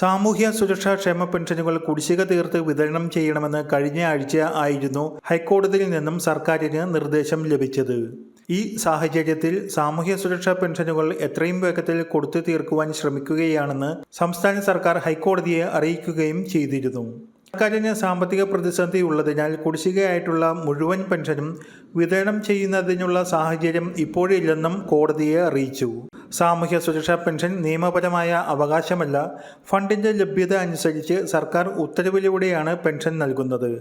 സാമൂഹ്യ സുരക്ഷാ ക്ഷേമ പെൻഷനുകൾ കുടിശ്ശിക തീർത്ത് വിതരണം ചെയ്യണമെന്ന് കഴിഞ്ഞ ആഴ്ച ആയിരുന്നു ഹൈക്കോടതിയിൽ നിന്നും സർക്കാരിന് നിർദ്ദേശം ലഭിച്ചത്. ഈ സാഹചര്യത്തിൽ സാമൂഹ്യ സുരക്ഷാ പെൻഷനുകൾ എത്രയും വേഗത്തിൽ കൊടുത്തു തീർക്കുവാൻ ശ്രമിക്കുകയാണെന്ന് സംസ്ഥാന സർക്കാർ ഹൈക്കോടതിയെ അറിയിക്കുകയും ചെയ്തിരുന്നു. സർക്കാരിന് സാമ്പത്തിക പ്രതിസന്ധി ഉള്ളതിനാൽ കുടിശ്ശികയായിട്ടുള്ള മുഴുവൻ പെൻഷനും വിതരണം ചെയ്യുന്നതിനുള്ള സാഹചര്യം ഇപ്പോഴില്ലെന്നും കോടതിയെ അറിയിച്ചു. സാമൂഹ്യ സുരക്ഷാ പെൻഷൻ നിയമപരമായ അവകാശമല്ല. ഫണ്ടിന്റെ ലഭ്യത അനുസരിച്ച് സർക്കാർ ഉത്തരവിലൂടെയാണ് പെൻഷൻ നൽകുന്നത്.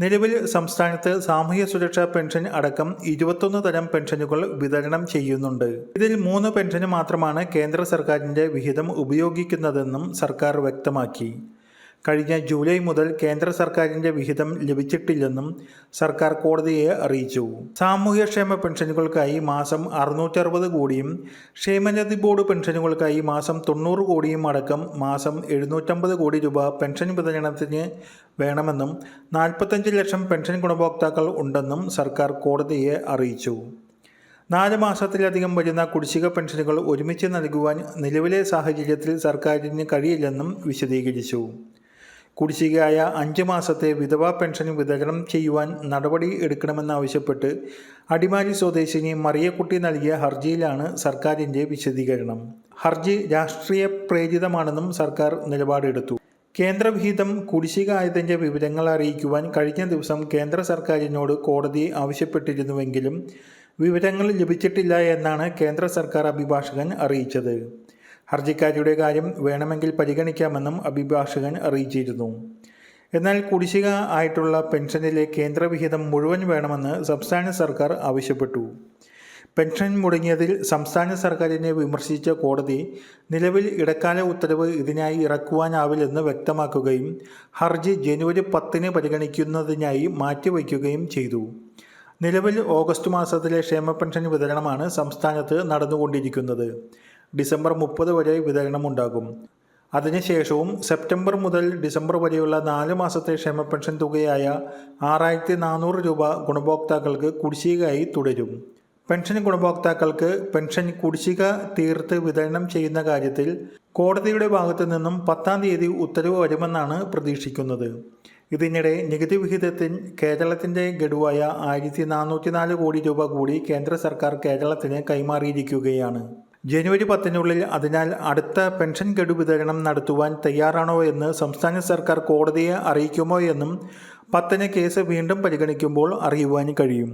നിലവിൽ സംസ്ഥാനത്ത് സാമൂഹ്യ സുരക്ഷാ പെൻഷൻ അടക്കം ഇരുപത്തൊന്ന് തരം പെൻഷനുകൾ വിതരണം ചെയ്യുന്നുണ്ട്. ഇതിൽ മൂന്ന് പെൻഷന് മാത്രമാണ് കേന്ദ്ര സർക്കാരിന്റെ വിഹിതം ഉപയോഗിക്കുന്നതെന്നും സർക്കാർ വ്യക്തമാക്കി. കഴിഞ്ഞ ജൂലൈ മുതൽ കേന്ദ്ര സർക്കാരിന്റെ വിഹിതം ലഭിച്ചിട്ടില്ലെന്നും സർക്കാർ കോടതിയെ അറിയിച്ചു. സാമൂഹ്യക്ഷേമ പെൻഷനുകൾക്കായി മാസം അറുന്നൂറ്ററുപത് കോടിയും ക്ഷേമനിധി ബോർഡ് പെൻഷനുകൾക്കായി മാസം തൊണ്ണൂറ് കോടിയും അടക്കം മാസം എഴുന്നൂറ്റമ്പത് കോടി രൂപ പെൻഷൻ വിതരണത്തിന് വേണമെന്നും നാൽപ്പത്തഞ്ച് ലക്ഷം പെൻഷൻ ഗുണഭോക്താക്കൾ ഉണ്ടെന്നും സർക്കാർ കോടതിയെ അറിയിച്ചു. നാല് മാസത്തിലധികം വരുന്ന കുടിശ്ശിക പെൻഷനുകൾ ഒരുമിച്ച് നൽകുവാൻ നിലവിലെ സാഹചര്യത്തിൽ സർക്കാരിന് കഴിയില്ലെന്നും വിശദീകരിച്ചു. കുടിശ്ശികയായ അഞ്ച് മാസത്തെ വിധവാ പെൻഷൻ വിതരണം ചെയ്യുവാൻ നടപടി എടുക്കണമെന്നാവശ്യപ്പെട്ട് അടിമാലി സ്വദേശിനി മറിയക്കുട്ടി നൽകിയ ഹർജിയിലാണ് സർക്കാരിന്റെ വിശദീകരണം. ഹർജി രാഷ്ട്രീയ പ്രേരിതമാണെന്നും സർക്കാർ നിലപാടെടുത്തു. കേന്ദ്രവിഹിതം കുടിശ്ശിക ആയതിന്റെ വിവരങ്ങൾ അറിയിക്കുവാൻ കഴിഞ്ഞ ദിവസം കേന്ദ്ര സർക്കാരിനോട് കോടതി ആവശ്യപ്പെട്ടിരുന്നുവെങ്കിലും വിവരങ്ങൾ ലഭിച്ചിട്ടില്ല എന്നാണ് കേന്ദ്ര സർക്കാർ അഭിഭാഷകൻ അറിയിച്ചത്. ഹർജിക്കാരിയുടെ കാര്യം വേണമെങ്കിൽ പരിഗണിക്കാമെന്നും അഭിഭാഷകൻ അറിയിച്ചിരുന്നു. എന്നാൽ കുടിശ്ശിക ആയിട്ടുള്ള പെൻഷനിലെ കേന്ദ്രവിഹിതം മുഴുവൻ വേണമെന്ന് സംസ്ഥാന സർക്കാർ ആവശ്യപ്പെട്ടു. പെൻഷൻ മുടങ്ങിയതിൽ സംസ്ഥാന സർക്കാരിനെ വിമർശിച്ച കോടതി നിലവിൽ ഇടക്കാല ഉത്തരവ് ഇതിനായി ഇറക്കുവാനാവില്ലെന്ന് വ്യക്തമാക്കുകയും ഹർജി ജനുവരി പത്തിന് പരിഗണിക്കുന്നതിനായി മാറ്റിവയ്ക്കുകയും ചെയ്തു. നിലവിൽ ഓഗസ്റ്റ് മാസത്തിലെ ക്ഷേമ പെൻഷൻ വിതരണമാണ് സംസ്ഥാനത്ത് നടന്നുകൊണ്ടിരിക്കുന്നത്. ഡിസംബർ മുപ്പത് വരെ വിതരണം ഉണ്ടാകും അതിനുശേഷവും സെപ്റ്റംബർ മുതൽ ഡിസംബർ വരെയുള്ള നാല് മാസത്തെ ക്ഷേമ പെൻഷൻ തുകയായ ആറായിരത്തി നാനൂറ് രൂപ ഗുണഭോക്താക്കൾക്ക് കുടിശ്ശികയായി തുടരും. പെൻഷൻ ഗുണഭോക്താക്കൾക്ക് പെൻഷൻ കുടിശ്ശിക തീർത്ത് വിതരണം ചെയ്യുന്ന കാര്യത്തിൽ കോടതിയുടെ ഭാഗത്തു നിന്നും പത്താം തീയതി ഉത്തരവ് വരുമെന്നാണ് പ്രതീക്ഷിക്കുന്നത്. ഇതിനിടെ നികുതി വിഹിതത്തിൽ കേരളത്തിന്റെ ഗഡുവായ ആയിരത്തി നാനൂറ്റി നാല് കോടി രൂപ കൂടി കേന്ദ്ര സർക്കാർ കേരളത്തിന് കൈമാറിയിരിക്കുകയാണ്. ജനുവരി പത്തിനുള്ളിൽ അതിനാൽ അടുത്ത പെൻഷൻ ഗഡു വിതരണം നടത്തുവാൻ തയ്യാറാണോ എന്ന് സംസ്ഥാന സർക്കാർ കോടതിയെ അറിയിക്കുമോ എന്നും പത്തിന് കേസ് വീണ്ടും പരിഗണിക്കുമ്പോൾ അറിയുവാൻ കഴിയും.